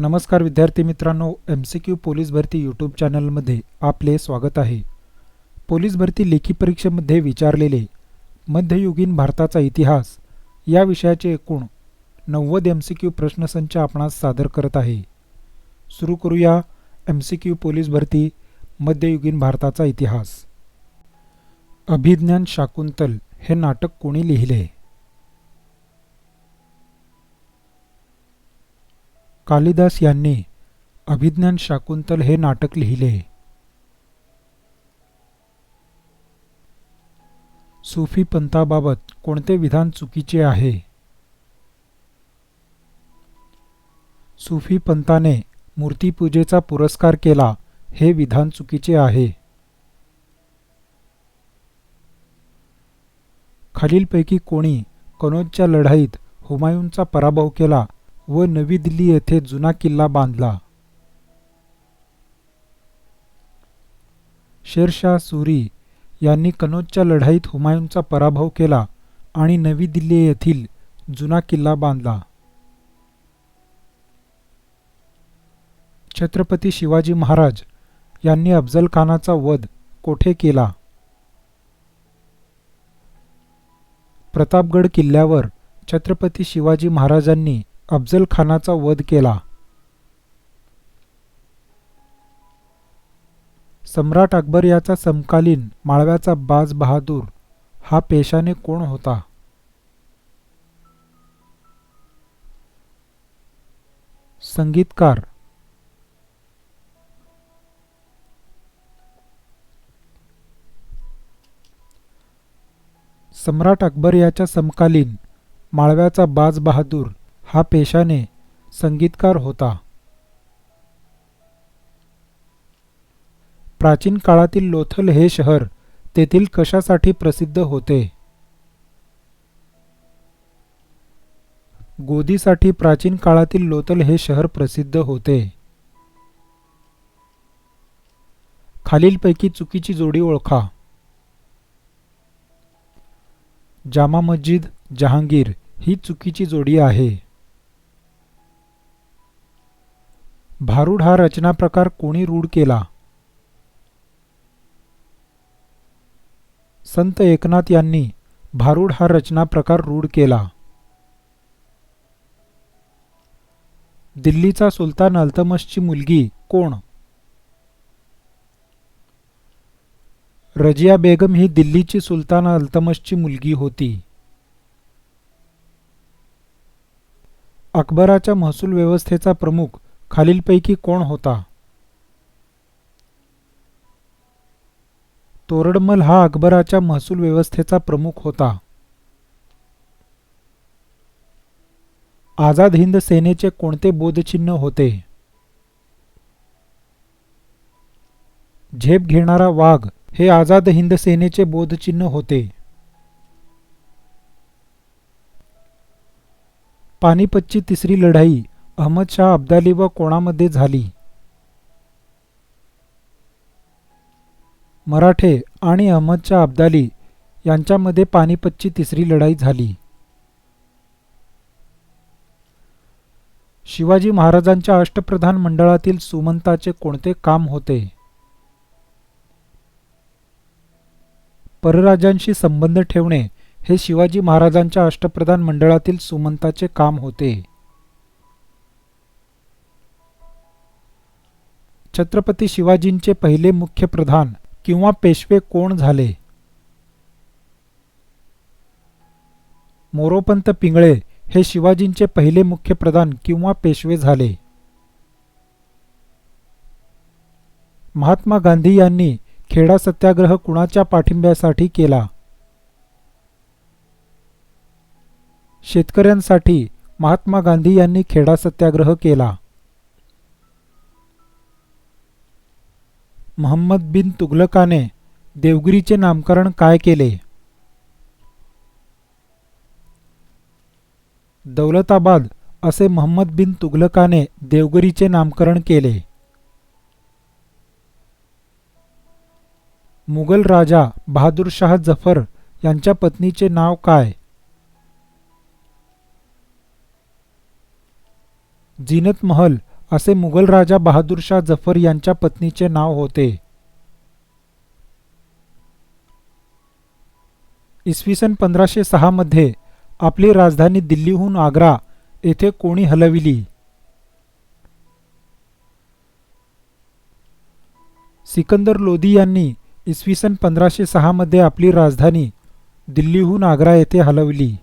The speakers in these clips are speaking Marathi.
नमस्कार विद्यार्थी मित्रांनो एम सी क्यू पोलीस भरती यूट्यूब चॅनलमध्ये आपले स्वागत आहे. पोलीस भरती लेखी परीक्षेमध्ये विचारलेले मध्ययुगीन भारताचा इतिहास या विषयाचे एकूण नव्वद एम सी क्यू प्रश्नसंच आपणास सादर करत आहे. सुरू करूया एम सी क्यू पोलीस भरती मध्ययुगीन भारताचा इतिहास. अभिज्ञान शाकुंतल हे नाटक कोणी लिहिले? कालिदास यांनी अभिज्ञान शाकुंतल हे नाटक लिहिले. सूफी पंथाबाबत कोणते विधान चुकीचे आहे? सूफी पंथाने मूर्तिपूजेचा पुरस्कार केला हे विधान चुकीचे आहे. खालीलपैकी कोणी कनोजच्या लढाईत हुमायूनचा पराभव केला व नवी दिल्ली येथे जुना किल्ला बांधला. शेरशाह सुरी यांनी कनौजच्या लढाईत हुमायूनचा पराभव केला आणि नवी दिल्ली येथील जुना किल्ला बांधला. छत्रपती शिवाजी महाराज यांनी अफजल खानाचा वध कोठे केला? प्रतापगड किल्ल्यावर छत्रपती शिवाजी महाराजांनी अफजल खानाचा वध केला. सम्राट अकबर याचा समकालीन माळव्याचा बाज बहादूर हा पेशाने कोण होता? संगीतकार. सम्राट अकबर याच्या समकालीन माळव्याचा बाज बहादूर हा पेशाने संगीतकार होता. प्राचीन काळातील लोथल हे शहर तेथील कशासाठी प्रसिद्ध होते? गोदीसाठी प्राचीन काळातील लोथल हे शहर प्रसिद्ध होते. खालीलपैकी चुकीची जोडी ओळखा. जामा मस्जिद जहांगीर ही चुकीची जोडी आहे. भारूड हा रचना प्रकार कोणी रूढ केला? संत एकनाथ यांनी भारूड हा रचना प्रकार रूढ केला. दिल्लीचा सुलतान अल्तमसची मुलगी कोण? रजिया बेगम ही दिल्लीची सुलतान अल्तमसची मुलगी होती. अकबराच्या महसूल व्यवस्थेचा प्रमुख खालीलपैकी कोण होता? तोरडमल हा अकबराच्या महसूल व्यवस्थेचा प्रमुख होता. आझाद हिंद सेनेचे कोणते बोधचिन्ह होते? झेप घेणारा वाघ हे आझाद हिंद सेनेचे बोधचिन्ह होते. पानिपतची तिसरी लढाई अहमदशाह अब्दाली व कोणामध्ये झाली? मराठे आणि अहमदशाह अब्दाली यांच्यामध्ये पानिपतची तिसरी लढाई झाली. शिवाजी महाराजांच्या अष्टप्रधान मंडळातील सुमंताचे कोणते काम होते? परराजांशी संबंध ठेवणे हे शिवाजी महाराजांच्या अष्टप्रधान मंडळातील सुमंताचे काम होते. छत्रपती शिवाजींचे पहिले मुख्य प्रधान किंवा पेशवे कोण झाले? मोरोपंत पिंगळे हे शिवाजींचे पहिले मुख्य प्रधान किंवा पेशवे झाले. महात्मा गांधी यांनी खेडा सत्याग्रह कुणाच्या पाठिंब्यासाठी केला? शेतकऱ्यांसाठी महात्मा गांधी यांनी खेडा सत्याग्रह केला. महम्मद बिन तुघलकाने देवगिरीचे नामकरण काय केले? दौलताबाद असे महम्मद बिन तुघलकाने देवगिरीचे नामकरण केले. मुघल राजा बहादूरशाह जफर यांच्या पत्नीचे नाव काय? जीनत महल असे मुघल राजा बहादूरशाह जफर यांच्या पत्नीचे नाव होते. इसवी सन पंधराशे सहामध्ये आपली राजधानी दिल्लीहून आग्रा येथे कोणी हलविली. सिकंदर लोधी यांनी इसवी सन पंधराशे सहामध्ये आपली राजधानी दिल्लीहून आग्रा येथे हलवली.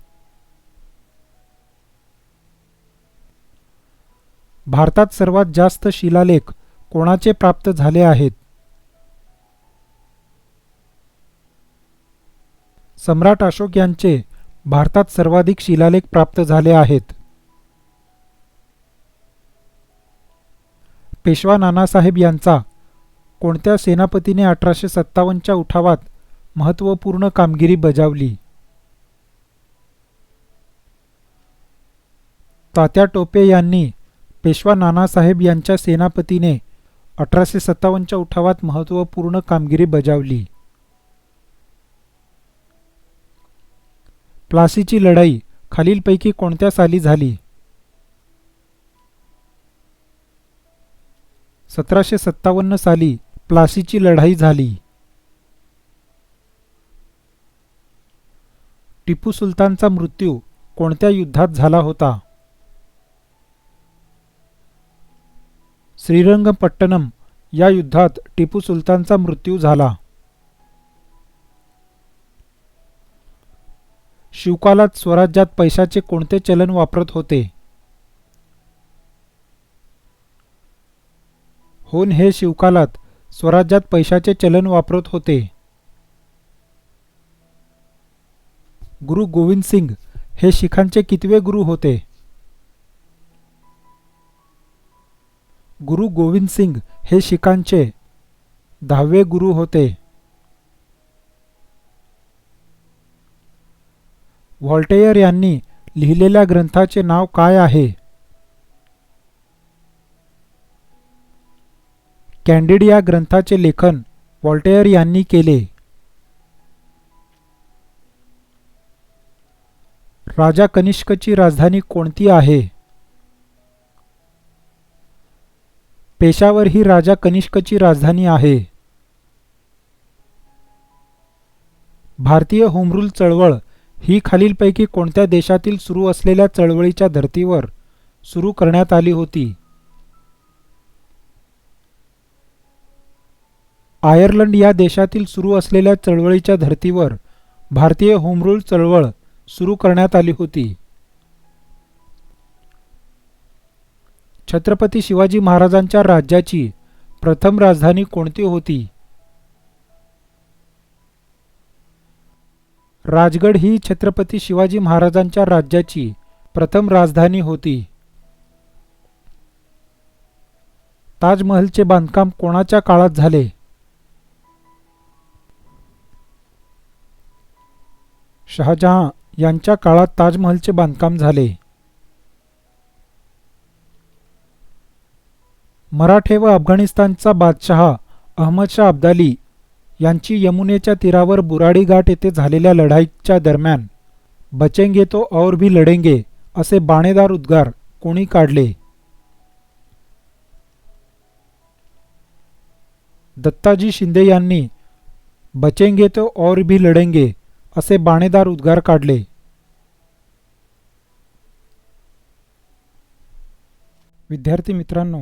भारतात सर्वात जास्त शिलालेख कोणाचे प्राप्त झाले आहेत? सम्राट अशोक यांचे भारतात सर्वाधिक शिलालेख प्राप्त झाले आहेत. पेशवा नानासाहेब यांचा कोणत्या सेनापतीने अठराशे सत्तावन्नच्या उठावात महत्त्वपूर्ण कामगिरी बजावली? तात्या टोपे यांनी पेशवा नानासाहेब यांच्या सेनापतीने अठराशे सत्तावन्नच्या उठावात महत्त्वपूर्ण कामगिरी बजावली. प्लासीची लढाई खालीलपैकी कोणत्या साली झाली? सतराशे सत्तावन्न साली प्लासीची लढाई झाली. टिपू सुलतानचा मृत्यू कोणत्या युद्धात झाला होता? श्रीरंगपट्टणम या युद्धात टिपू सुलतानचा मृत्यू झाला. शिवकालात स्वराज्यात पैशाचे कोणते चलन वापरत होते? होन हे शिवकालात स्वराज्यात पैशाचे चलन वापरत होते. गुरु गोविंद सिंग हे शिखांचे कितवे गुरु होते? गुरु गोविंद सिंग हे शिखांचे दहावे गुरु होते. व्हॉल्टेयर यांनी लिहिलेल्या ग्रंथाचे नाव काय आहे? कॅन्डिड या ग्रंथाचे लेखन व्हॉल्टेयर यांनी केले. राजा कनिष्कची राजधानी कोणती आहे? पेशावर ही राजा कनिष्कची राजधानी आहे. भारतीय होमरूल चळवळ ही खालीलपैकी कोणत्या देशातील सुरू असलेल्या चळवळीच्या धर्तीवर सुरू करण्यात आली होती? आयर्लंड या देशातील सुरू असलेल्या चळवळीच्या धर्तीवर भारतीय होमरूल चळवळ सुरू करण्यात आली होती. छत्रपती शिवाजी महाराजांच्या राज्याची प्रथम राजधानी कोणती होती? राजगड ही छत्रपती शिवाजी महाराजांच्या राज्याची प्रथम राजधानी होती. ताजमहलचे बांधकाम कोणाच्या काळात झाले? शहाजहां यांच्या काळात ताजमहलचे बांधकाम झाले. मराठे व अफगाणिस्तानचा बादशहा अहमदशाह अब्दाली यांची यमुनेच्या तीरावर बुराडी घाट येथे झालेल्या लढाईच्या दरम्यान बचेंगे तो और भी लढेंगे असे बाणेदार उद्गार कोणी काढले? दत्ताजी शिंदे यांनी बचेंगे तो और भी लढेंगे असे बाणेदार उद्गार काढले. विद्यार्थी मित्रांनो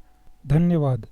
धन्यवाद.